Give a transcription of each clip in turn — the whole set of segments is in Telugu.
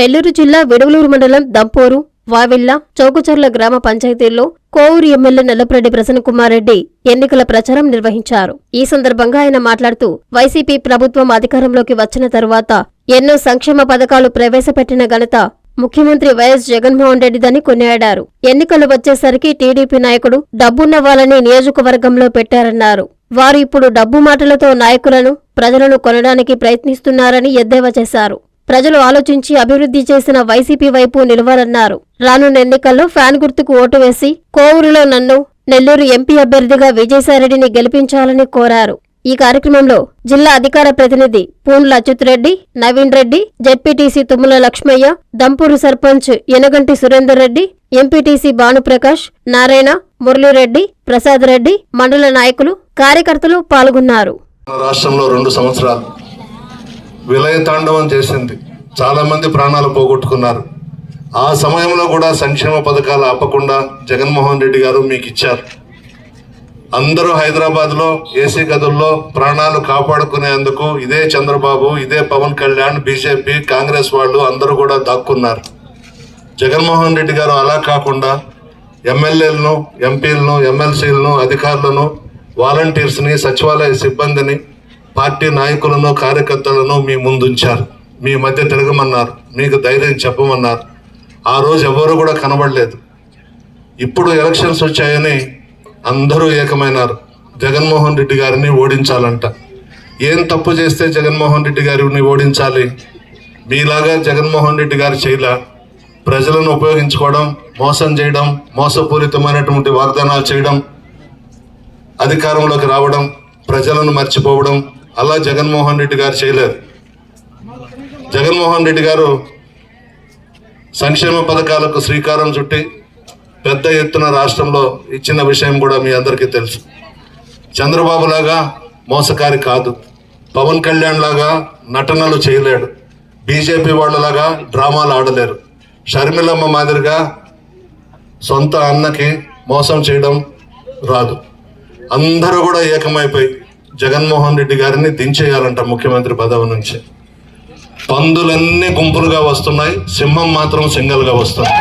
నెల్లూరు జిల్లా విడవలూరు మండలం దంపూరు వావిల్ల చౌకచర్ల గ్రామ పంచాయతీల్లో కోవూరు ఎమ్మెల్యే నల్లపురెడ్డి ప్రసన్నకుమార్ రెడ్డి ఎన్నికల ప్రచారం నిర్వహించారు. ఈ సందర్భంగా ఆయన మాట్లాడుతూ వైసీపీ ప్రభుత్వం అధికారంలోకి వచ్చిన తరువాత ఎన్నో సంక్షేమ పథకాలు ప్రవేశపెట్టిన ఘనత ముఖ్యమంత్రి వైఎస్ జగన్మోహన్ రెడ్డిదని కొనియాడారు. ఎన్నికలు వచ్చేసరికి టీడీపీ నాయకుడు డబ్బున్న వాళ్ళని నియోజకవర్గంలో పెట్టారన్నారు. వారు ఇప్పుడు డబ్బు మాటలతో నాయకులను ప్రజలను కొనడానికి ప్రయత్నిస్తున్నారని ఎద్దేవా చేశారు. ప్రజలు ఆలోచించి అభివృద్ధి చేసిన వైసీపీ వైపు నిలవాలన్నారు. రానున్న ఎన్నికల్లో ఫ్యాన్ గుర్తుకు ఓటు వేసి కోవూరులో నన్ను నెల్లూరు ఎంపీ అభ్యర్థిగా విజయసాయిరెడ్డిని గెలిపించాలని కోరారు. ఈ కార్యక్రమంలో జిల్లా అధికార ప్రతినిధి పూన్ల అచ్యుత్రెడ్డి నవీన్ రెడ్డి జెడ్పీటీసీ తుమ్మల లక్ష్మయ్య దంపూరు సర్పంచ్ యనగంటి సురేందర్ రెడ్డి ఎంపీటీసీ భానుప్రకాష్ నారాయణ మురళీరెడ్డి ప్రసాద్ రెడ్డి మండల నాయకులు కార్యకర్తలు పాల్గొన్నారు. రాష్ట్రంలో రెండు సంవత్సరాలు విలయ తాండవం చేసింది చాలామంది ప్రాణాలు పోగొట్టుకున్నారు. ఆ సమయంలో కూడా సంక్షేమ పథకాలు ఆపకుండా జగన్మోహన్ రెడ్డి గారు మీకు ఇచ్చారు. అందరూ హైదరాబాద్లో ఏసీ గదుల్లో ప్రాణాలు కాపాడుకునేందుకు ఇదే చంద్రబాబు ఇదే పవన్ కళ్యాణ్ బీజేపీ కాంగ్రెస్ వాళ్ళు అందరూ కూడా దాక్కున్నారు. జగన్మోహన్ రెడ్డి గారు అలా కాకుండా ఎమ్మెల్యేలను ఎంపీలను ఎమ్మెల్సీలను అధికారులను వాలంటీర్స్ని సచివాలయ సిబ్బందిని పార్టీ నాయకులను కార్యకర్తలను మీ ముందుంచారు. మీ మధ్య తిరగమన్నారు. మీకు ధైర్యం చెప్పమన్నారు. ఆ రోజు ఎవరు కూడా కనబడలేదు. ఇప్పుడు ఎలక్షన్స్ వచ్చాయని అందరూ ఏకమైనారు. జగన్మోహన్ రెడ్డి గారిని ఓడించాలంట. ఏం తప్పు చేస్తే జగన్మోహన్ రెడ్డి గారిని ఓడించాలి? మీలాగా జగన్మోహన్ రెడ్డి గారు చేయలే ప్రజలను ఉపయోగించుకోవడం మోసం చేయడం మోసపూరితమైనటువంటి వాగ్దానాలు చేయడం అధికారంలోకి రావడం ప్రజలను మర్చిపోవడం అలా జగన్మోహన్ రెడ్డి గారు చేయలేరు జగన్మోహన్ రెడ్డి గారు సంక్షేమ పథకాలకు శ్రీకారం చుట్టి పెద్ద ఎత్తున రాష్ట్రంలో ఇచ్చిన విషయం కూడా మీ అందరికీ తెలుసు. చంద్రబాబు లాగా మోసకారి కాదు. పవన్ కళ్యాణ్ లాగా నటనలు చేయలేడు. బీజేపీ వాళ్ళలాగా డ్రామాలు ఆడలేరు. షర్మిలమ్మ మాదిరిగా సొంత అన్నకి మోసం చేయడం రాదు. అందరూ కూడా ఏకమైపోయి జగన్మోహన్ రెడ్డి గారిని దించేయాలంట ముఖ్యమంత్రి పదవి నుంచి. పందులన్నీ గుంపులుగా వస్తున్నాయి సింహం మాత్రం సింగల్గా వస్తుంది.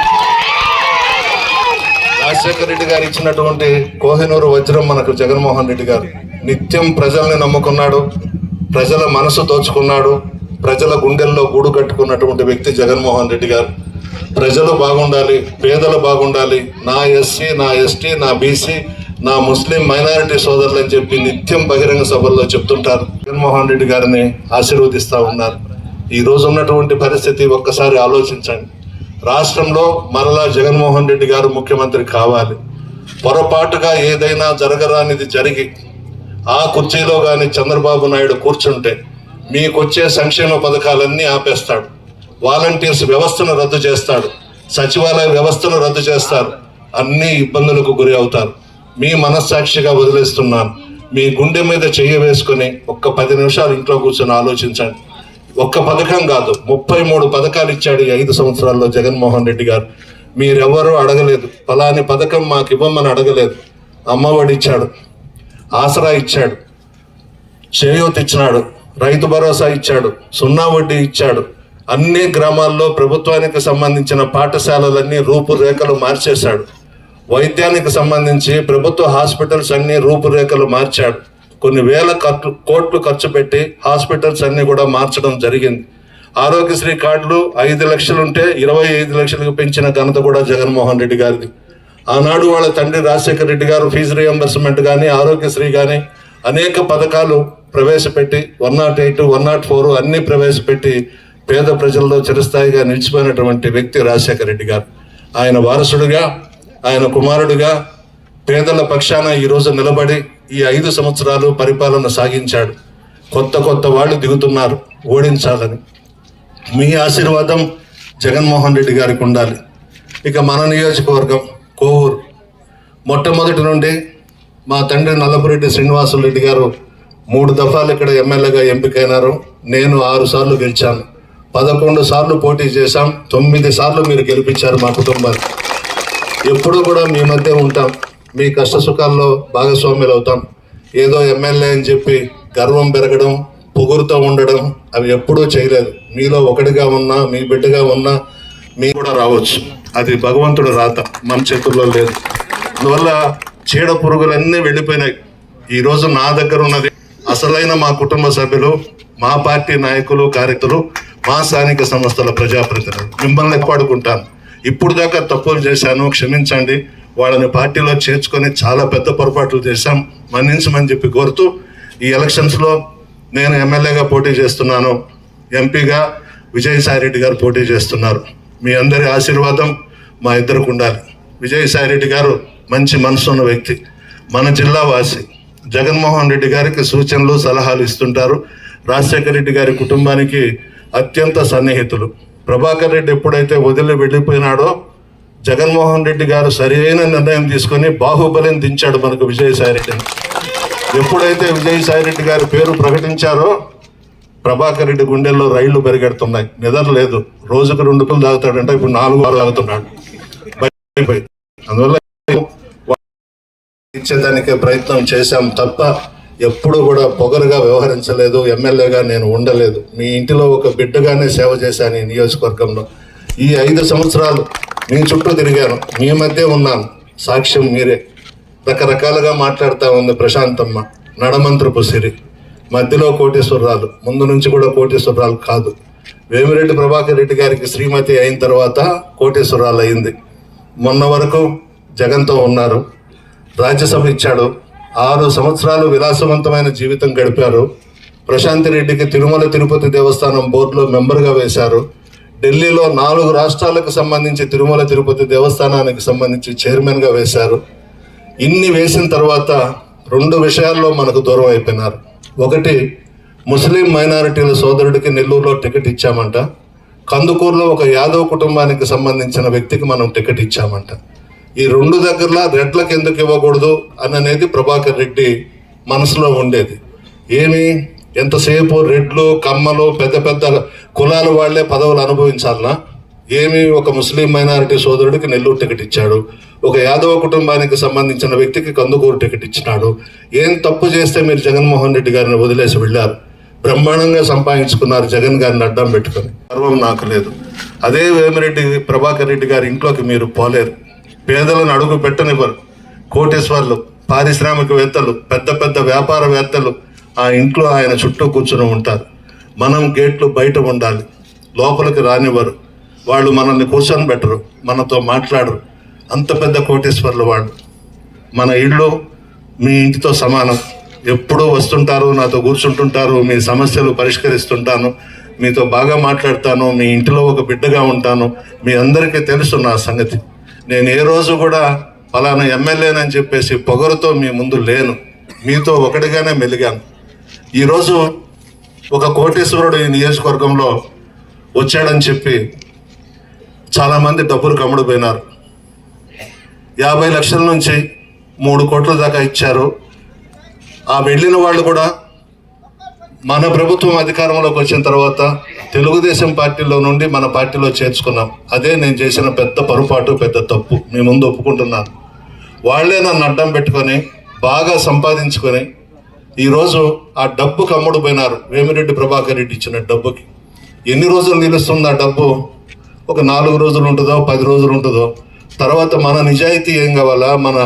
రాజశేఖర రెడ్డి గారు ఇచ్చినటువంటి కోహినూరు వజ్రం మనకు జగన్మోహన్ రెడ్డి గారు. నిత్యం ప్రజల్ని నమ్ముకున్నాడు ప్రజల మనసు దోచుకున్నాడు ప్రజల గుండెల్లో గూడు కట్టుకున్నటువంటి వ్యక్తి జగన్మోహన్ రెడ్డి గారు. ప్రజలు బాగుండాలి పేదలు బాగుండాలి నా ఎస్సీ నా ఎస్టీ నా బీసీ నా ముస్లిం మైనారిటీ సోదరులు అని చెప్పి నిత్యం బహిరంగ సభల్లో చెప్తుంటారు. జగన్మోహన్ రెడ్డి గారిని ఆశీర్వదిస్తా ఉన్నారు. ఈ రోజు ఉన్నటువంటి పరిస్థితి ఒక్కసారి ఆలోచించండి. రాష్ట్రంలో మరలా జగన్మోహన్ రెడ్డి గారు ముఖ్యమంత్రి కావాలి. పొరపాటుగా ఏదైనా జరగరానిది జరిగి ఆ కుర్చీలో కానీ చంద్రబాబు నాయుడు కూర్చుంటే మీకొచ్చే సంక్షేమ పథకాలన్నీ ఆపేస్తాడు. వాలంటీర్స్ వ్యవస్థను రద్దు చేస్తాడు. సచివాలయ వ్యవస్థను రద్దు చేస్తారు. అన్ని ఇబ్బందులకు గురి అవుతారు. మీ మనస్సాక్షిగా వదిలేస్తున్నాను. మీ గుండె మీద చెయ్యి వేసుకొని ఒక్క పది నిమిషాలు ఇంట్లో కూర్చొని ఆలోచించండి. ఒక్క పథకం కాదు ముప్పై మూడు పథకాలు ఇచ్చాడు ఈ ఐదు సంవత్సరాల్లో జగన్మోహన్ రెడ్డి గారు. మీరెవరూ అడగలేదు. ఫలాని పథకం మాకు ఇవ్వమని అడగలేదు. అమ్మఒడి ఇచ్చాడు ఆసరా ఇచ్చాడు చేయూత్ ఇచ్చినాడు రైతు భరోసా ఇచ్చాడు సున్నా వడ్డీ ఇచ్చాడు. అన్ని గ్రామాల్లో ప్రభుత్వానికి సంబంధించిన పాఠశాలలన్నీ రూపురేఖలు మార్చేశాడు. వైద్యానికి సంబంధించి ప్రభుత్వ హాస్పిటల్స్ అన్ని రూపురేఖలు మార్చాడు కొన్ని వేల ఖర్చు కోట్లు ఖర్చు పెట్టి హాస్పిటల్స్ అన్ని కూడా మార్చడం జరిగింది. ఆరోగ్యశ్రీ కార్డులు ఐదు లక్షలుంటే ఇరవై ఐదు లక్షలకు పెంచిన ఘనత కూడా జగన్మోహన్ రెడ్డి గారిది. ఆనాడు వాళ్ళ తండ్రి రాజశేఖర రెడ్డి గారు ఫీజు రియంబర్స్మెంట్ కానీ ఆరోగ్యశ్రీ కానీ అనేక పథకాలు ప్రవేశపెట్టి one not eight one not four అన్ని ప్రవేశపెట్టి పేద ప్రజల్లో చిరస్థాయిగా నిలిచిపోయినటువంటి వ్యక్తి రాజశేఖర రెడ్డి గారు. ఆయన వారసుడిగా ఆయన కుమారుడిగా పేదల పక్షాన ఈరోజు నిలబడి ఈ ఐదు సంవత్సరాలు పరిపాలన సాగించాడు. కొత్త కొత్త వాళ్ళు దిగుతున్నారు. ఓడించాలని. మీ ఆశీర్వాదం జగన్మోహన్ రెడ్డి గారికి ఉండాలి. ఇక మన నియోజకవర్గం కోవూరు. మొట్టమొదటి నుండి మా తండ్రి నల్లపురెడ్డి శ్రీనివాసులు రెడ్డి గారు మూడు దఫాలు ఇక్కడ ఎమ్మెల్యేగా ఎంపికైనారు. నేను ఆరు సార్లు గెలిచాను. పదకొండు సార్లు పోటీ చేశాం. తొమ్మిది సార్లు మీరు గెలిపించారు మా కుటుంబాన్ని ఎప్పుడూ కూడా మీ మధ్య ఉంటాం. మీ కష్ట సుఖాల్లో భాగస్వామ్యులు అవుతాం. ఏదో ఎమ్మెల్యే అని చెప్పి గర్వం పెరగడం పొగురుతో ఉండడం అవి ఎప్పుడూ చేయలేదు. మీలో ఒకటిగా ఉన్నా మీ బిడ్డగా ఉన్నా మీ కూడా రావచ్చు. అది భగవంతుడు రాత. మన చేతుల్లో లేదు. అందువల్ల చీడ పురుగులన్నీ వెళ్ళిపోయినాయి. ఈ రోజు నా దగ్గర ఉన్నది అసలైన మా కుటుంబ సభ్యులు మా పార్టీ నాయకులు కార్యకర్తలు మా స్థానిక సంస్థల ప్రజాప్రతినిధులు. మిమ్మల్ని ఎక్కాడుకుంటాను? ఇప్పుడు దాకా తప్పులు చేశాను క్షమించండి. వాళ్ళని పార్టీలో చేర్చుకొని చాలా పెద్ద పొరపాట్లు చేశాం. మన్నించమని చెప్పి కోరుతూ ఈ ఎలక్షన్స్లో నేను ఎమ్మెల్యేగా పోటీ చేస్తున్నాను. ఎంపీగా విజయసాయి రెడ్డి గారు పోటీ చేస్తున్నారు. మీ అందరి ఆశీర్వాదం మా ఇద్దరికి ఉండాలి. విజయసాయి రెడ్డి గారు మంచి మనసున్న వ్యక్తి. మన జిల్లా వాసి జగన్మోహన్ రెడ్డి గారికి సూచనలు సలహాలు ఇస్తుంటారు. రాజశేఖర రెడ్డి గారి కుటుంబానికి అత్యంత సన్నిహితులు. ప్రభాకర్ రెడ్డి ఎప్పుడైతే వదిలి వెళ్ళిపోయినాడో జగన్మోహన్ రెడ్డి గారు సరైన నిర్ణయం తీసుకొని బాహుబలిని దించాడు మనకు విజయసాయిరెడ్డిని ఎప్పుడైతే విజయసాయిరెడ్డి గారి పేరు ప్రకటించారో ప్రభాకర్ రెడ్డి గుండెల్లో రైళ్ళు పరిగెడుతున్నాయి. నిద్ర లేదు. రోజుకు రెండు పిల్లలు తాగుతాడంటే ఇప్పుడు నాలుగు వారు తాగుతున్నాడు. అందువల్ల ఇచ్చేదానికే ప్రయత్నం చేశాం తప్ప ఎప్పుడు కూడా పొగరుగా వ్యవహరించలేదు ఎమ్మెల్యేగా నేను ఉండలేదు. మీ ఇంటిలో ఒక బిడ్డగానే సేవ చేశాను ఈ నియోజకవర్గంలో. ఈ ఐదు సంవత్సరాలు మీ చుట్టూ తిరిగాను మీ మధ్య ఉన్నాను. సాక్ష్యం మీరే. రకరకాలుగా మాట్లాడుతూ ఉంది ప్రశాంతమ్మ నడమంత్రపు సిరి. మధ్యలో కోటేశ్వరరాలు ముందు నుంచి కూడా కోటేశ్వరరాలు కాదు. వేమిరెడ్డి ప్రభాకర్ రెడ్డి గారికి శ్రీమతి అయిన తర్వాత కోటేశ్వరరాలు అయింది మొన్న వరకు జగన్తో ఉన్నారు. రాజ్యసభ ఇచ్చాడు ఆరు సంవత్సరాలు విలాసవంతమైన జీవితం గడిపారు. ప్రశాంతి రెడ్డికి తిరుమల తిరుపతి దేవస్థానం బోర్డులో మెంబర్గా వేశారు. ఢిల్లీలో నాలుగు రాష్ట్రాలకు సంబంధించి తిరుమల తిరుపతి దేవస్థానానికి సంబంధించి చైర్మన్గా వేశారు. ఇన్ని వేసిన తర్వాత రెండు విషయాల్లో మనకు దూరం అయిపోయినారు. ఒకటి ముస్లిం మైనారిటీల సోదరుడికి నెల్లూరులో టికెట్ ఇచ్చామంట. కందుకూరులో ఒక యాదవ్ కుటుంబానికి సంబంధించిన వ్యక్తికి మనం టికెట్ ఇచ్చామంట. ఈ రెండు దగ్గరలా రెడ్లకు ఎందుకు ఇవ్వకూడదు అని అనేది ప్రభాకర్ రెడ్డి మనసులో ఉండేది. ఏమి? ఎంతసేపు రెడ్లు కమ్మలు పెద్ద పెద్ద కులాల వాళ్ళే పదవులు అనుభవించాలనా? ఏమి? ఒక ముస్లిం మైనారిటీ సోదరుడికి నెల్లూరు టికెట్ ఇచ్చాడు. ఒక యాదవ కుటుంబానికి సంబంధించిన వ్యక్తికి కందుకూరు టికెట్ ఇచ్చినాడు. ఏం తప్పు చేస్తే మీరు జగన్మోహన్ రెడ్డి గారిని వదిలేసి వెళ్ళారు? బ్రహ్మాండంగా సంపాదించుకున్నారు జగన్ గారిని అడ్డం పెట్టుకొని. గర్వం నాకు లేదు. అదే వేమిరెడ్డి ప్రభాకర్ రెడ్డి గారి ఇంట్లోకి మీరు పోలేరు. పేదలను అడుగు పెట్టనివ్వరు. కోటేశ్వర్లు పారిశ్రామికవేత్తలు పెద్ద పెద్ద వ్యాపారవేత్తలు ఆ ఇంట్లో ఆయన చుట్టూ కూర్చుని ఉంటారు. మనం గేట్లు బయట ఉండాలి. లోపలికి రానివ్వరు. వాళ్ళు మనల్ని కూర్చొని పెట్టరు మనతో మాట్లాడరు. అంత పెద్ద కోటేశ్వర్లు వాళ్ళు. మన ఇల్లు మీ ఇంటితో సమానం. ఎప్పుడూ వస్తుంటారు నాతో కూర్చుంటుంటారు మీ సమస్యలు పరిష్కరిస్తుంటాను మీతో బాగా మాట్లాడతాను మీ ఇంటిలో ఒక బిడ్డగా ఉంటాను మీ అందరికీ తెలుసు నా సంగతి. నేను ఏ రోజు కూడా ఫలానా ఎమ్మెల్యేనని చెప్పేసి పొగరుతో మీ ముందు లేను. మీతో ఒకటిగానే మెలిగాను. ఈరోజు ఒక కోటేశ్వరుడు ఈ నియోజకవర్గంలో వచ్చాడని చెప్పి చాలామంది డబ్బులు కమ్ముడిపోయినారు. యాభై లక్షల నుంచి మూడు కోట్ల దాకా ఇచ్చారు. ఆ వెళ్ళిన వాళ్ళు కూడా మన ప్రభుత్వం అధికారంలోకి వచ్చిన తర్వాత తెలుగుదేశం పార్టీలో నుండి మన పార్టీలో చేర్చుకున్నాం. అదే నేను చేసిన పెద్ద పొరపాటు పెద్ద తప్పు. మీ ముందు ఒప్పుకుంటున్నాను. వాళ్ళే నన్ను అడ్డం పెట్టుకొని బాగా సంపాదించుకొని ఈరోజు ఆ డబ్బు కమ్ముడు పోయినారు. వేమిరెడ్డి ప్రభాకర్ రెడ్డి ఇచ్చిన డబ్బుకి. ఎన్ని రోజులు నిలుస్తుంది ఆ డబ్బు? ఒక నాలుగు రోజులు ఉంటుందో పది రోజులు ఉంటుందో? తర్వాత మన నిజాయితీ ఏం కావాలా? మన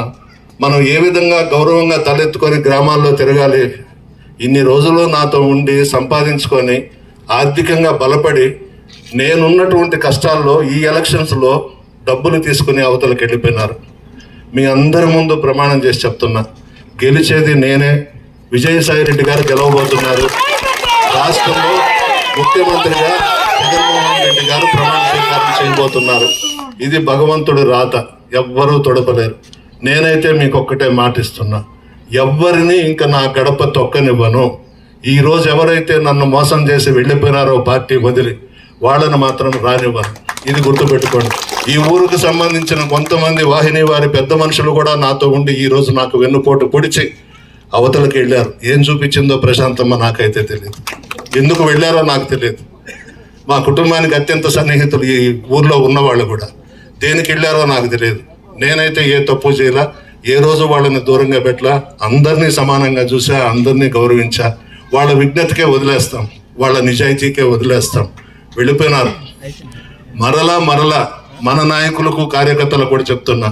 మనం ఏ విధంగా గౌరవంగా తలెత్తుకొని గ్రామాల్లో తిరగాలి? ఇన్ని రోజులు నాతో ఉండి సంపాదించుకొని ఆర్థికంగా బలపడి నేనున్నటువంటి కష్టాల్లో ఈ ఎలక్షన్స్లో డబ్బులు తీసుకుని అవతలకి వెళ్ళిపోయినారు. మీ అందరి ముందు ప్రమాణం చేసి చెప్తున్నా. గెలిచేది నేనే. విజయసాయి రెడ్డి గారు గెలవబోతున్నారు. రాష్ట్రంలో ముఖ్యమంత్రిగా జగన్మోహన్ రెడ్డి గారు ప్రమాణ స్వీకారం చేయబోతున్నారు. ఇది భగవంతుడి రాత. ఎవ్వరూ తొడపలేరు. నేనైతే మీకు ఒక్కటే మాటిస్తున్నా. ఎవ్వరిని ఇంకా నా గడప తొక్కనివ్వను. ఈ రోజు ఎవరైతే నన్ను మోసం చేసి వెళ్ళిపోయినారో పార్టీ వదిలి వాళ్ళని మాత్రం రానివ్వరు ఇది గుర్తుపెట్టుకోండి. ఈ ఊరికి సంబంధించిన కొంతమంది వాహిని వారి పెద్ద మనుషులు కూడా నాతో ఉండి ఈ రోజు నాకు వెన్నుపోటు పొడిచి అవతలకి వెళ్ళారు. ఏం చూపించిందో ప్రశాంతమ్మ నాకైతే తెలియదు. ఎందుకు వెళ్ళారో నాకు తెలియదు. మా కుటుంబానికి అత్యంత సన్నిహితులు ఈ ఊర్లో ఉన్నవాళ్ళు కూడా. దేనికి వెళ్ళారో నాకు తెలియదు. నేనైతే ఏ తప్పు చేయలా ఏ రోజు వాళ్ళని దూరంగా పెట్టలా అందరినీ సమానంగా చూసా అందరినీ గౌరవించా వాళ్ళ విజ్ఞతకే వదిలేస్తాం వాళ్ళ నిజాయితీకే వదిలేస్తాం. వెళ్ళిపోయినారు. మరలా మరలా మన నాయకులకు కార్యకర్తలకు కూడా చెప్తున్నా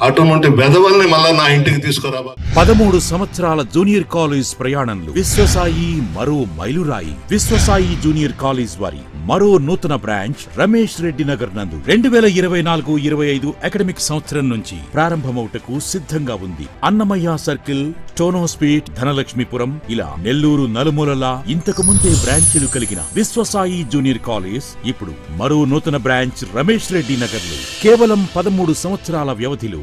అటువంటి వెధవల్ని మళ్ళా నా ఇంటికి తీసుకురావా? పదమూడు సంవత్సరాల జూనియర్ కాలేజ్ ప్రయాణంలో విశ్వసాయి మరో మైలురాయి. విశ్వసాయి జూనియర్ కాలేజ్ వారి మరో నూతన బ్రాంచ్ రమేష్ రెడ్డి నగర్ నందు రెండు వేల ఇరవై నాలుగు ఇరవై ఐదు అకాడమిక్ సంవత్సరం నుంచి ప్రారంభమవుటకు సిద్ధంగా ఉంది. అన్నమయ్య సర్కిల్ టోనోస్పీట్ ధనలక్ష్మీపురం ఇలా నెల్లూరు నలుమూలలా ఇంతకు ముందే బ్రాంచీలు కలిగిన విశ్వసాయి జూనియర్ కాలేజ్ ఇప్పుడు మరో నూతన బ్రాంచ్ రమేష్ రెడ్డి నగర్లో కేవలం పదమూడు సంవత్సరాల వ్యవధిలో